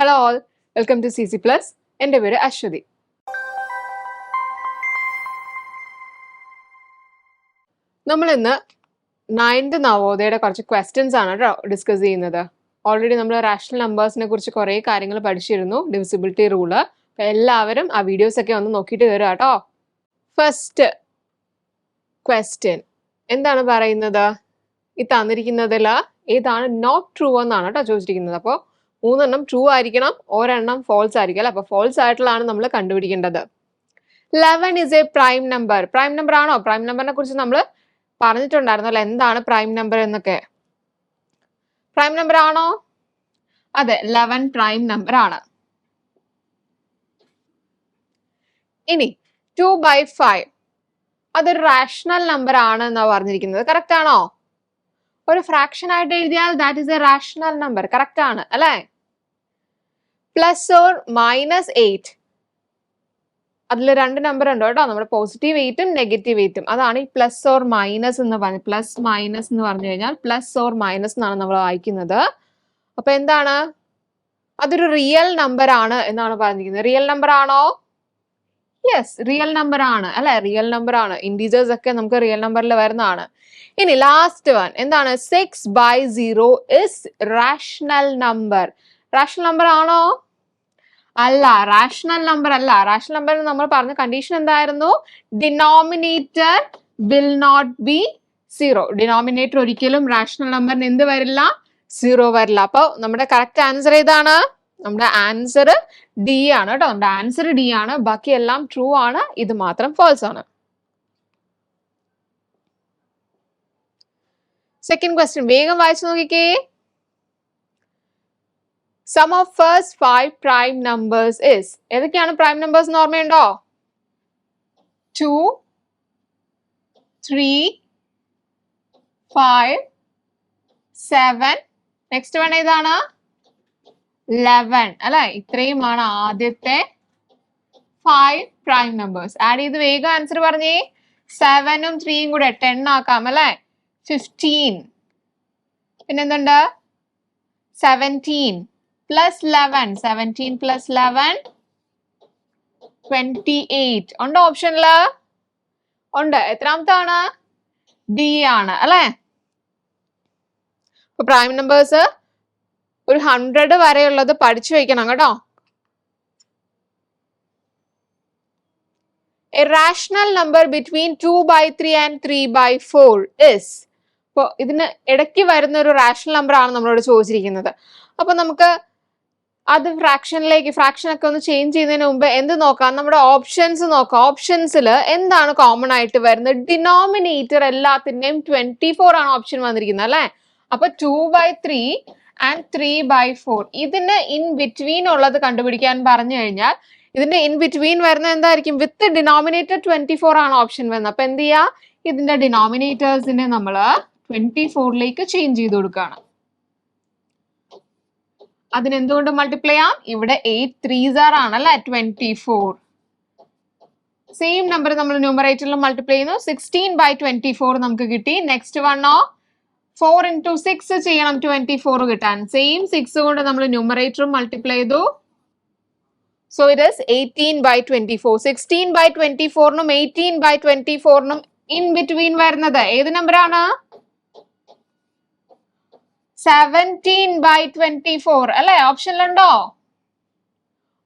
Hello all welcome to C C plus എന്റെ പേര് അശ്വതി. നമ്മൾ ഇന്ന് നയൻത് നവോദയയുടെ കുറച്ച് ക്വസ്റ്റ്യൻസ് ആണ് കേട്ടോ ഡിസ്കസ് ചെയ്യുന്നത്. ഓൾറെഡി നമ്മൾ റാഷണൽ നമ്പേഴ്സിനെ കുറിച്ച് കുറേ കാര്യങ്ങൾ പഠിച്ചിരുന്നു ഡിവിസിബിലിറ്റി റൂൾ അപ്പം എല്ലാവരും ആ വീഡിയോസ് ഒക്കെ ഒന്ന് നോക്കിയിട്ട് വരിക കേട്ടോ ഫസ്റ്റ് ക്വസ്റ്റ്യൻ എന്താണ് പറയുന്നത്? ഈ തന്നിരിക്കുന്നതിൽ ഏതാണ് നോട്ട് ട്രൂ എന്നാണ് കേട്ടോ ചോദിച്ചിരിക്കുന്നത്. അപ്പോൾ മൂന്നെണ്ണം ട്രൂ ആയിരിക്കണം ഒരെണ്ണം ഫോൾസ് ആയിരിക്കും അല്ലെ? അപ്പൊ ഫോൾസ് ആയിട്ടുള്ളതാണ് നമ്മൾ കണ്ടുപിടിക്കേണ്ടത്. Eleven is a prime number prime number ആണോ? പ്രൈം നമ്പറിനെ കുറിച്ച് നമ്മൾ പറഞ്ഞിട്ടുണ്ടായിരുന്നല്ലോ. എന്താണ് പ്രൈം നമ്പർ എന്നൊക്കെ? പ്രൈം നമ്പർ ആണോ? അതെ ലെവൻ പ്രൈം നമ്പർ ആണ്. ഇനി ടു ബൈ ഫൈവ് അതൊരു റാഷണൽ നമ്പർ ആണ് എന്നാ പറഞ്ഞിരിക്കുന്നത്. കറക്റ്റ് ആണോ? ഒരു ഫ്രാക്ഷൻ ആയിട്ട് എഴുതിയാൽ that is a rational number correct ആണ് അല്ലേ? പ്ലസ് ഓർ മൈനസ് എയ്റ്റ് അതിൽ രണ്ട് നമ്പർ ഉണ്ട് കേട്ടോ? നമ്മുടെ പോസിറ്റീവ് എയ്റ്റും നെഗറ്റീവ് എയ്റ്റും അതാണ് ഈ പ്ലസ് ഓർ മൈനസ് എന്ന് പറഞ്ഞത് പ്ലസ് മൈനസ് എന്ന് പറഞ്ഞു കഴിഞ്ഞാൽ പ്ലസ് ഓർ മൈനസ് എന്നാണ് നമ്മൾ വായിക്കുന്നത്. അപ്പൊ എന്താണ്? അതൊരു റിയൽ നമ്പർ ആണ് എന്നാണ് പറഞ്ഞിരിക്കുന്നത്. റിയൽ നമ്പർ ആണോ? യെസ് റിയൽ നമ്പർ ആണ്. അല്ലെ? റിയൽ നമ്പർ ആണ്. ഇൻഡീജേഴ്സ് ഒക്കെ നമുക്ക് റിയൽ നമ്പറിൽ വരുന്നതാണ്. ഇനി ലാസ്റ്റ് വൺ എന്താണ്? Six by zero is rational number rational number ആണോ? അല്ല റാഷണൽ നമ്പർ അല്ല. റാഷണൽ നമ്പർ നമ്മൾ പറഞ്ഞ കണ്ടീഷൻ എന്തായിരുന്നു? Denominator will not be zero denominator ഒരിക്കലും റാഷണൽ നമ്പറിന് എന്ത് വരില്ല? സീറോ വരില്ല. അപ്പോൾ നമ്മുടെ കറക്റ്റ് ആൻസർ ഏതാണ്? നമ്മുടെ ആൻസർ ഡി ആണ് കേട്ടോ നമ്മുടെ ആൻസർ ഡി ആണ്. ബാക്കി എല്ലാം ട്രൂ ആണ്. ഇത് മാത്രം ഫോൾസ് ആണ്. സെക്കൻഡ് ക്വസ്റ്റ്യൻ വേഗം വായിച്ചു നോക്കിക്കേ. Sum of first five prime numbers is ഏതൊക്കെയാണ് പ്രൈം നമ്പേഴ്സ് എന്ന് ഓർമ്മയുണ്ടോ? Two three five seven next one ഏതാണ്? ലെവൻ അല്ലെ? ഇത്രയുമാണ് ആദ്യത്തെ ഫൈവ് പ്രൈം നമ്പേഴ്സ് ആഡ് ചെയ്ത് വേഗം ആൻസർ പറഞ്ഞേ. സെവനും ത്രീയും കൂടെ ടെൻ ആക്കാം അല്ലെ? Fifteen പിന്നെന്തുണ്ട്? Seventeen plus eleven seventeen plus eleven twenty eight ഉണ്ടോ ഓപ്ഷനിൽ ഉണ്ട്. എത്രാമത്താണ്? ഡി ആണ് അല്ലേ? അപ്പൊ പ്രൈം നമ്പേഴ്സ് ഒരു ഹൺഡ്രഡ് വരെയുള്ളത് പഠിച്ചു വെക്കണം കേട്ടോ. A rational number between two by three and three by four is ഇപ്പൊ ഇതിന് ഇടയ്ക്ക് വരുന്ന ഒരു റാഷണൽ നമ്പർ ആണ് നമ്മളോട് ചോദിച്ചിരിക്കുന്നത്. അപ്പൊ നമുക്ക് അത് ഫ്രാക്ഷനിലേക്ക് ഫ്രാക്ഷൻ ഒക്കെ ഒന്ന് ചേഞ്ച് ചെയ്യുന്നതിന് മുമ്പ് എന്ത് നോക്കാം? നമ്മുടെ ഓപ്ഷൻസ് നോക്കാം. ഓപ്ഷൻസിൽ എന്താണ് കോമൺ ആയിട്ട് വരുന്നത്? ഡിനോമിനേറ്റർ എല്ലാത്തിന്റെയും ട്വന്റി ഫോർ ആണ് ഓപ്ഷൻ വന്നിരിക്കുന്നത് അല്ലെ? അപ്പൊ two by three and three by four ഇതിന് ഇൻ ബിറ്റ്വീൻ ഉള്ളത് കണ്ടുപിടിക്കാൻ പറഞ്ഞു കഴിഞ്ഞാൽ ഇതിന്റെ ഇൻ ബിറ്റ്വീൻ വരുന്ന എന്തായിരിക്കും? വിത്ത് ഡിനോമിനേറ്റർ ട്വന്റി ഫോർ ആണ് ഓപ്ഷൻ വരുന്നത്. അപ്പൊ എന്ത് ചെയ്യാം ഇതിന്റെ ഡിനോമിനേറ്റേഴ്സിനെ നമ്മൾ ട്വന്റി ഫോറിലേക്ക് ചേഞ്ച് ചെയ്ത് കൊടുക്കുകയാണ്. അതിന് എന്തുകൊണ്ട് മൾട്ടിപ്ലൈ ചെയ്യാം ഇവിടെ എയ്റ്റ് ത്രീ സാർ ആണല്ലേ? ട്വന്റി ഫോർ സെയിം നമ്പർ നമ്മൾ ന്യൂമറേറ്ററിൽ മൾട്ടിപ്ലൈ ചെയ്യുന്നു. സിക്സ്റ്റീൻ ബൈ ട്വന്റി ഫോർ നമുക്ക് കിട്ടി. നെക്സ്റ്റ് വണ്ണോ ഫോർ ഇന്റു സിക്സ് ചെയ്യണം. ട്വന്റി ഫോർ കിട്ടാൻ. സെയിം സിക്സ് കൊണ്ട് നമ്മൾ ന്യൂമറേറ്ററും മൾട്ടിപ്ലൈ ചെയ്തു. So it is eighteen by twenty four sixteen by twenty ഫോറിനും eighteen by twenty ഫോറിനും ഇൻ ബിറ്റ്വീൻ വരുന്നത്. ഏത് നമ്പറാണ് സെവന്റീൻ ബൈ ട്വന്റി ഫോർ അല്ലെ ഓപ്ഷനിലുണ്ടോ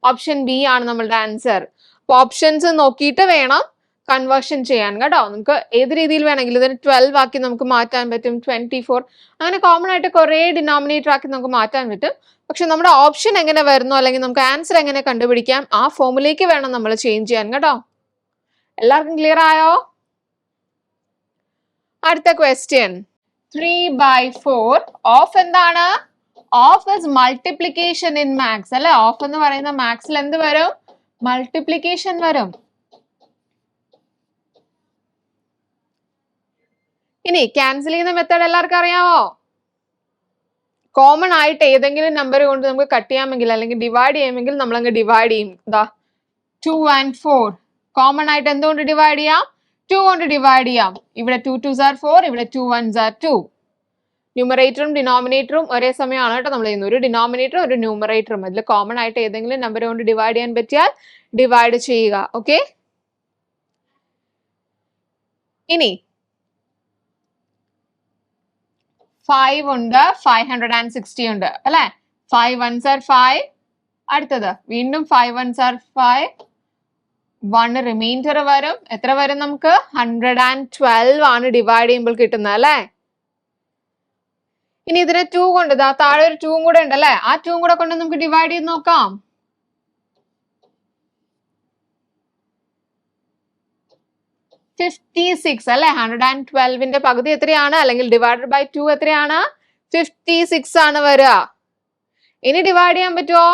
ഓപ്ഷൻ ബി ആണ് നമ്മളുടെ ആൻസർ അപ്പൊ ഓപ്ഷൻസ് നോക്കിയിട്ട് വേണം കൺവേർഷൻ ചെയ്യാൻ കേട്ടോ. നമുക്ക് ഏത് രീതിയിൽ വേണമെങ്കിലും ഇതിന് ട്വൽവ് ആക്കി നമുക്ക് മാറ്റാൻ പറ്റും. ട്വന്റി ഫോർ അങ്ങനെ കോമൺ ആയിട്ട് കുറേ ഡിനോമിനേറ്റർ ആക്കി നമുക്ക് മാറ്റാൻ പറ്റും. പക്ഷെ നമ്മുടെ ഓപ്ഷൻ എങ്ങനെ വരുന്നു അല്ലെങ്കിൽ നമുക്ക് ആൻസർ എങ്ങനെ കണ്ടുപിടിക്കാം? ആ ഫോമിലേക്ക് വേണം നമ്മൾ ചേഞ്ച് ചെയ്യാൻ കേട്ടോ. എല്ലാവർക്കും ക്ലിയർ ആയോ? അടുത്ത question three by four of എന്താണ്? Of is multiplication in maths അല്ലെ? ഓഫ് എന്ന് പറയുന്ന മാത്സിൽ എന്ത് വരും? മൾട്ടിപ്ലിക്കേഷൻ വരും. ഇനി ക്യാൻസൽ ചെയ്യുന്ന മെത്തേഡ് എല്ലാവർക്കും അറിയാമോ കോമൺ ആയിട്ട് ഏതെങ്കിലും നമ്പർ കൊണ്ട് നമുക്ക് കട്ട് ചെയ്യാമെങ്കിൽ അല്ലെങ്കിൽ ഡിവൈഡ് ചെയ്യാമെങ്കിൽ നമ്മൾ അങ്ങ് ഡിവൈഡ് ചെയ്യും. എന്താ ടു ആൻഡ് ഫോർ കോമൺ ആയിട്ട് എന്തുകൊണ്ട് ഡിവൈഡ് ചെയ്യാം? ടു കൊണ്ട് ഡിവൈഡ് ചെയ്യാം. ഇവിടെ ടു ടു സാർ ഫോർ ഇവിടെ ടു വൺ സാർ ടു ന്യൂമറേറ്ററും ഡിനോമിനേറ്ററും ഒരേ സമയമാണ് കേട്ടോ നമ്മൾ ചെയ്യുന്നത്. ഒരു ഡിനോമിനേറ്ററും ഒരു ന്യൂമറേറ്ററും അതിൽ കോമൺ ആയിട്ട് ഏതെങ്കിലും നമ്പർ കൊണ്ട് ഡിവൈഡ് ചെയ്യാൻ പറ്റിയാൽ ഡിവൈഡ് ചെയ്യുക. ഓക്കെ ഇനി ഫൈവ് ഉണ്ട് ഫൈവ് ഹൺഡ്രഡ് ആൻഡ് സിക്സ്റ്റി ഉണ്ട്. അല്ലെ? ഫൈവ് വൺസ് ആർ ഫൈവ് അടുത്തത്. വീണ്ടും five ones are five one remainder വരും. എത്ര വരും നമുക്ക്? ഹൺഡ്രഡ് ആൻഡ് ട്വൽവ് ആണ് ഡിവൈഡ് ചെയ്യുമ്പോൾ കിട്ടുന്നത് അല്ലേ? ഇനി ഇതിനെ ടൂ കൊണ്ട് ഇതാ താഴെ ഒരു ടൂവും കൂടെ ഉണ്ട് അല്ലേ? ആ ടൂവും കൂടെ കൊണ്ട് നമുക്ക് ഡിവൈഡ് ചെയ്ത് നോക്കാം. ഫിഫ്റ്റി സിക്സ് അല്ലെ? ഹൺഡ്രഡ് ആൻഡ് ട്വൽവിന്റെ പകുതി എത്രയാണ്? അല്ലെങ്കിൽ ഡിവൈഡഡ് ബൈ ടു എത്രയാണ്? ഫിഫ്റ്റി സിക്സ് ആണ് വരിക. ഇനി ഡിവൈഡ് ചെയ്യാൻ പറ്റുമോ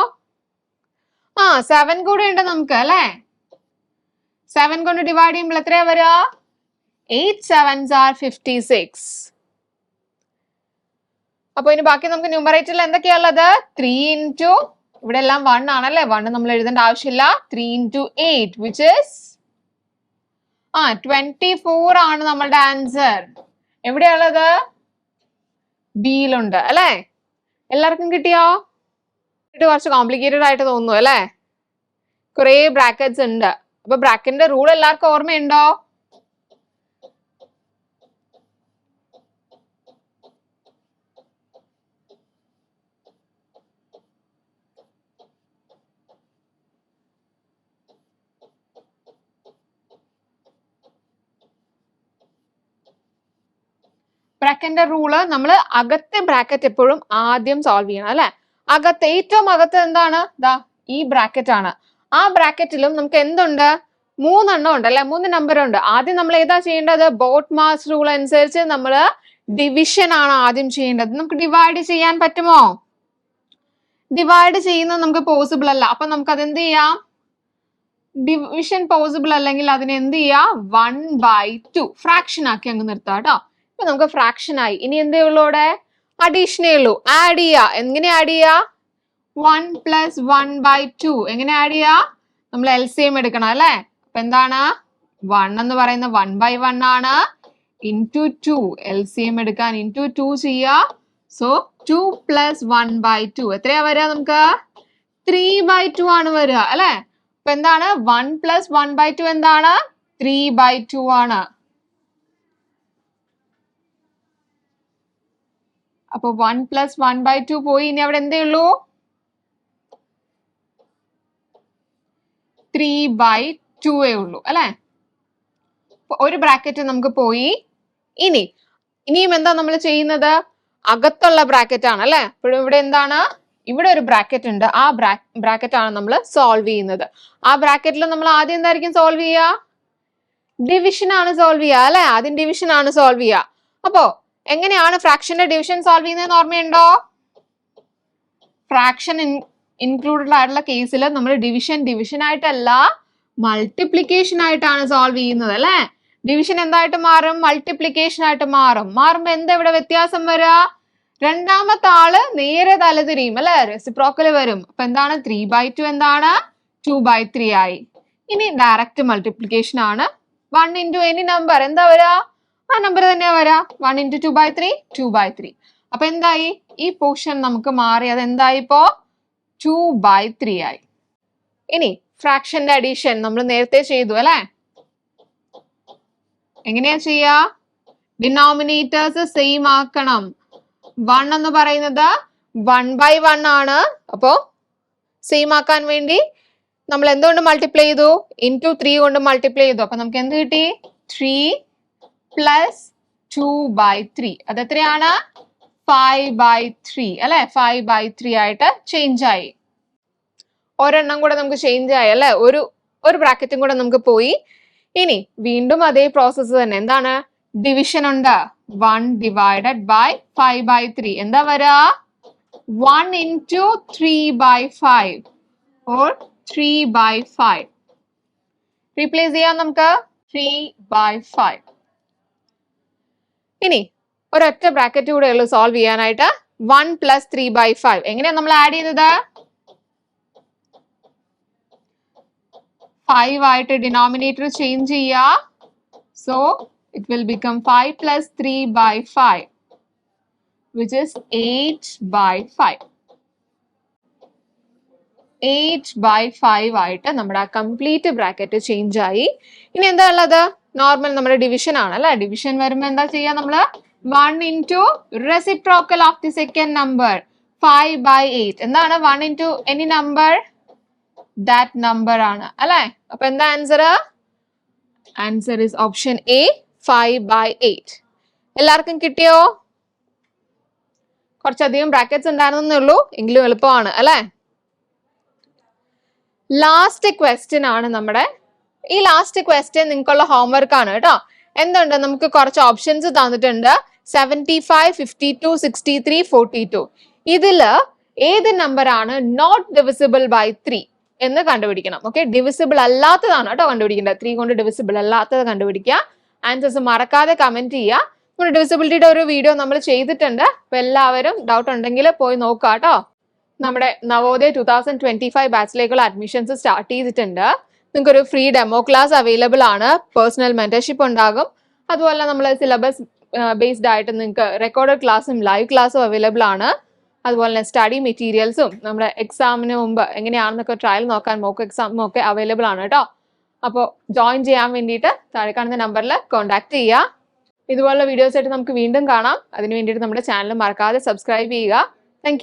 ആ സെവൻ കൂടെ ഉണ്ട് നമുക്ക് അല്ലേ? സെവൻ കൊണ്ട് ഡിവൈഡ് ചെയ്യുമ്പോൾ എത്രയാ വരിക? Eight sevens are fifty six അപ്പൊ ഇനി ബാക്കി നമുക്ക് ന്യൂമറേറ്ററിൽ എന്തൊക്കെയാ ഉള്ളത്? ത്രീ ഇന്റു ഇവിടെ എല്ലാം വൺ ആണല്ലേ? വൺ നമ്മൾ എഴുതേണ്ട ആവശ്യമില്ല. Three into eight which is ആ ട്വന്റി ഫോർ ആണ് നമ്മളുടെ ആൻസർ എവിടെയുള്ളത് ബിയിലുണ്ട് അല്ലേ? എല്ലാവർക്കും കിട്ടിയോ? കുറച്ച് കോംപ്ലിക്കേറ്റഡ് ആയിട്ട് തോന്നുന്നു അല്ലേ? കുറേ ബ്രാക്കറ്റ്സ് ഉണ്ട്. അപ്പൊ ബ്രാക്കറ്റിന്റെ റൂൾ എല്ലാവർക്കും ഓർമ്മയുണ്ടോ? ബ്രാക്കറ്റിന്റെ റൂൾ നമ്മൾ അകത്തെ ബ്രാക്കറ്റ് എപ്പോഴും ആദ്യം സോൾവ് ചെയ്യണം അല്ലെ? അകത്ത് ഏറ്റവും അകത്ത് എന്താണ്? ദാ ഈ ബ്രാക്കറ്റ് ആണ് ആ ബ്രാക്കറ്റിലും നമുക്ക് എന്തുണ്ട്? മൂന്നെണ്ണം ഉണ്ട് അല്ലെ? മൂന്ന് നമ്പർ ഉണ്ട്. ആദ്യം നമ്മൾ ഏതാ ചെയ്യേണ്ടത്? ബോട്ട് മാസ് റൂൾ അനുസരിച്ച് നമ്മൾ ഡിവിഷൻ ആണ് ആദ്യം ചെയ്യേണ്ടത്. നമുക്ക് ഡിവൈഡ് ചെയ്യാൻ പറ്റുമോ? ഡിവൈഡ് ചെയ്യുന്നത് നമുക്ക് പോസിബിൾ അല്ല. അപ്പൊ നമുക്ക് അത് എന്ത് ചെയ്യാം? ഡിവിഷൻ പോസിബിൾ അല്ലെങ്കിൽ അതിനെ എന്ത് ചെയ്യാം? വൺ ബൈ ടു ഫ്രാക്ഷൻ ആക്കി അങ്ങ് നിർത്താം കേട്ടോ. ഇപ്പൊ നമുക്ക് ഫ്രാക്ഷൻ ആയി. ഇനി എന്തേ ഉള്ളൂ അവിടെ? അഡീഷനേ ഉള്ളൂ. ആഡ് ചെയ്യാ. എങ്ങനെ ആഡ് ചെയ്യാ? One plus one by two എങ്ങനെ ആഡ് ചെയ്യാ? നമ്മൾ എൽ സി എം എടുക്കണം അല്ലെ? അപ്പൊ എന്താണ്? വൺ എന്ന് പറയുന്ന വൺ ബൈ വൺ ആണ് into two L C M എടുക്കാൻ ഇന്റു ടു ചെയ്യാ. So two plus one by two എത്രയാ വരിക നമുക്ക്? ത്രീ ബൈ ടു ആണ് വരിക അല്ലെ? അപ്പൊ എന്താണ്? One plus one by two എന്താണ്? ത്രീ ബൈ ടു ആണ്. അപ്പൊ one plus one by two പോയി. ഇനി അവിടെ എന്തേ ഉള്ളൂ? ത്രീ ബൈ ടു ഏ ഉള്ളൂ അല്ലെ? ഒരു ബ്രാക്കറ്റ് നമുക്ക് പോയി ഇനി. ഇനിയും എന്താ നമ്മൾ ചെയ്യുന്നത്? അകത്തുള്ള ബ്രാക്കറ്റ് ആണ് അല്ലെ? അപ്പോഴും ഇവിടെ എന്താണ്? ഇവിടെ ഒരു ബ്രാക്കറ്റ് ഉണ്ട്. ആ ബ്രാക്കറ്റ് ആണ് നമ്മൾ സോൾവ് ചെയ്യുന്നത്. ആ ബ്രാക്കറ്റിൽ നമ്മൾ ആദ്യം എന്തായിരിക്കും സോൾവ് ചെയ്യുക? ഡിവിഷൻ ആണ് സോൾവ് ചെയ്യുക അല്ലെ? ആദ്യം ഡിവിഷൻ ആണ് സോൾവ് ചെയ്യുക. അപ്പോ എങ്ങനെയാണ് ഫ്രാക്ഷന്റെ ഡിവിഷൻ സോൾവ് ചെയ്യുന്നത് ഓർമ്മയുണ്ടോ? ഫ്രാക്ഷൻ ഇൻക്ലൂഡഡ് ആയിട്ടുള്ള കേസിൽ നമ്മൾ ഡിവിഷൻ ഡിവിഷൻ ആയിട്ടല്ല മൾട്ടിപ്ലിക്കേഷൻ ആയിട്ടാണ് സോൾവ് ചെയ്യുന്നത് അല്ലെ? ഡിവിഷൻ എന്തായിട്ട് മാറും? മൾട്ടിപ്ലിക്കേഷൻ ആയിട്ട് മാറും. മാറുമ്പോ എന്താ ഇവിടെ വ്യത്യാസം വരിക രണ്ടാമത്തെ ആൾ നേരെ തലതിരിയും അല്ലെ? റെസിപ്രോക്കൽ വരും. അപ്പൊ എന്താണ്? ത്രീ ബൈ ടു എന്താണ്? ടു ബൈ ത്രീ ആയി. ഇനി ഡയറക്റ്റ് മൾട്ടിപ്ലിക്കേഷൻ ആണ്. വൺ ഇന്റു എനി നമ്പർ എന്താ വരാ? ആ നമ്പർ തന്നെയാ വരാ. One into two by three two by three അപ്പൊ എന്തായി? ഈ പോർഷൻ നമുക്ക് മാറി. അത് എന്തായി ഇപ്പോ? ടു ബൈ ത്രീ ആയി. ഇനി ഫ്രാക്ഷന്റെ അഡീഷൻ നമ്മൾ നേരത്തെ ചെയ്തു അല്ലെ? എങ്ങനെയാ ചെയ്യാ? ഡിനോമിനേറ്റേഴ്സ് സെയിം ആക്കണം. വൺ എന്ന് പറയുന്നത് വൺ ബൈ വൺ ആണ്. അപ്പോ സെയിം ആക്കാൻ വേണ്ടി നമ്മൾ എന്തുകൊണ്ട് മൾട്ടിപ്ലൈ ചെയ്തു? ടു ത്രീ കൊണ്ട് മൾട്ടിപ്ലൈ ചെയ്തു. അപ്പൊ നമുക്ക് എന്ത് കിട്ടി? Three plus two by three അത് എത്രയാണ് ഫൈവ് ബൈ ത്രീ അല്ലെ? ഫൈവ് ബൈ ത്രീ ആയിട്ട് ചേഞ്ച് ആയി. ഒരെണ്ണം കൂടെ നമുക്ക് ചേഞ്ച് ആയി അല്ലെ? ഒരു ഒരു ബ്രാക്കറ്റും കൂടെ നമുക്ക് പോയി. ഇനി വീണ്ടും അതേ പ്രോസസ്സ് തന്നെ. എന്താണ്? ഡിവിഷൻ ഉണ്ട്. One divided by five by three എന്താ വരാ? One into three by five or three by five replace ചെയ്യാം നമുക്ക്. ത്രീ ബൈ ഫൈവ് ഇനി ഒരൊറ്റ ബ്രാക്കറ്റ് കൂടെ ഉള്ളു സോൾവ് ചെയ്യാനായിട്ട്. One plus three by five എങ്ങനെയാണ് നമ്മൾ ആഡ് ചെയ്തത്? ഫൈവ് ആയിട്ട് ഡിനോമിനേറ്റർ ചേഞ്ച് ചെയ്യാ. So it will become five plus three by five which is eight by five eight by five ആയിട്ട് നമ്മുടെ ആ കംപ്ലീറ്റ് ബ്രാക്കറ്റ് ചേഞ്ച് ആയി. ഇനി എന്താ ഉള്ളത്? നോർമൽ നമ്മുടെ ഡിവിഷൻ ആണ് അല്ലെ? ഡിവിഷൻ വരുമ്പോൾ എന്താ ചെയ്യാ നമ്മൾ 1 into reciprocal of the second number 5 by 8 എന്താണ് 1 into any number that number ആണ് അല്ലേ? അപ്പൊ എന്താ answer answer is option A 5 by 8 എല്ലാവർക്കും കിട്ടിയോ? കുറച്ചധികം ബ്രാക്കറ്റ്സ് ഉണ്ടായിരുന്നേ ഉള്ളൂ എങ്കിലും എളുപ്പമാണ് അല്ലേ? ലാസ്റ്റ് ക്വസ്റ്റ്യൻ ആണ് നമ്മുടെ ഈ ലാസ്റ്റ് ക്വസ്റ്റ്യൻ നിങ്ങൾക്കുള്ള ഹോംവർക്ക് ആണ് കേട്ടോ. എന്തുണ്ട്? നമുക്ക് കുറച്ച് ഓപ്ഷൻസ് തന്നിട്ടുണ്ട്. Seventy five fifty two sixty three forty two ഇതിൽ ഏത് നമ്പർ ആണ് നോട്ട് ഡിവിസിബിൾ ബൈ ത്രീ എന്ന് കണ്ടുപിടിക്കണം. ഓക്കെ ഡിവിസിബിൾ അല്ലാത്തതാണ് കേട്ടോ കണ്ടുപിടിക്കേണ്ടത്. ത്രീ കൊണ്ട് ഡിവിസിബിൾ അല്ലാത്തത് കണ്ടുപിടിക്കുക. ആൻസേഴ്സ് മറക്കാതെ കമന്റ് ചെയ്യുക. നമ്മുടെ ഡിവിസിബിലിറ്റിയുടെ ഒരു വീഡിയോ നമ്മൾ ചെയ്തിട്ടുണ്ട്. അപ്പൊ എല്ലാവരും ഡൗട്ട് ഉണ്ടെങ്കിൽ പോയി നോക്കുക കേട്ടോ. നമ്മുടെ Navodaya two thousand twenty five ബാച്ചിലേക്കുള്ള admissions start ചെയ്തിട്ടുണ്ട്. നിങ്ങൾക്ക് ഒരു ഫ്രീ ഡെമോ ക്ലാസ് അവൈലബിൾ ആണ്. പേഴ്സണൽ മെന്റർഷിപ്പ് ഉണ്ടാകും. അതുപോലെ നമ്മൾ സിലബസ് ബേസ്ഡ് ആയിട്ട് നിങ്ങൾക്ക് റെക്കോർഡഡ് ക്ലാസ്സും ലൈവ് ക്ലാസ്സും അവൈലബിൾ ആണ്. അതുപോലെ തന്നെ സ്റ്റഡി മെറ്റീരിയൽസും നമ്മുടെ എക്സാമിന് മുമ്പ് എങ്ങനെയാണെന്നൊക്കെ ട്രയൽ നോക്കാൻ മോക്ക് എക്സാമും ഒക്കെ അവൈലബിൾ ആണ് കേട്ടോ. അപ്പോൾ ജോയിൻ ചെയ്യാൻ വേണ്ടിയിട്ട് താഴെ കാണുന്ന നമ്പറിൽ കോൺടാക്ട് ചെയ്യുക. ഇതുപോലുള്ള വീഡിയോസ് ആയിട്ട് നമുക്ക് വീണ്ടും കാണാം. അതിന് വേണ്ടിയിട്ട് നമ്മുടെ ചാനൽ മറക്കാതെ സബ്സ്ക്രൈബ് ചെയ്യുക. താങ്ക്